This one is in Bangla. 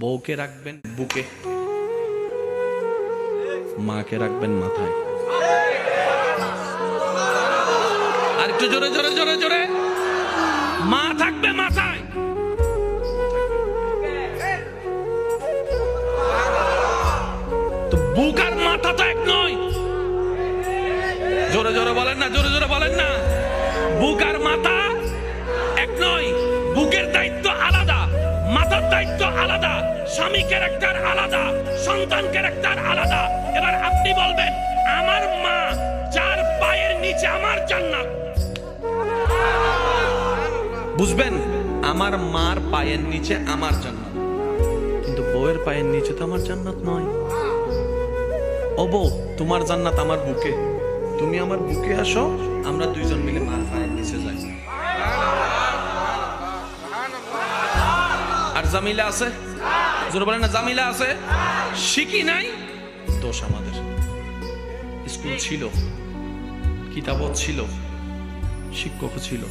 বউকে রাখবেন, বুকে। মাকে রাখবেন মাথায়। আর একটু জোরে জোরে জোরে জোরে। মা থাকবে মাথায়। বুক আর মাথা তো এক নয়। জোরে জোরে বলেন না, জোরে জোরে বলেন না। বুক আর মাথা স্বামী ক্যারেক্টার আলাদা, সন্তান ক্যারেক্টার আলাদা। এবার আপনি বলবেন, আমার মা যার পায়ের নিচে আমার জান্নাত। বুঝবেন, আমার মার পায়ের নিচে আমার জান্নাত। কিন্তু বউয়ের পায়ের নিচে তো আমার জান্নাত নয়। ও বউ, তোমার জান্নাত আমার বুকে। তুমি আমার বুকে আসো, আমরা দুইজন মিলে মার পায়ের নিচে যাই। আর জামিলা আছে? জোরে জামিলা আছে? শিখি নাই? দোষ আমাদের। স্কুল ছিল কিতাবত ছিল শিক্ষক ছিল।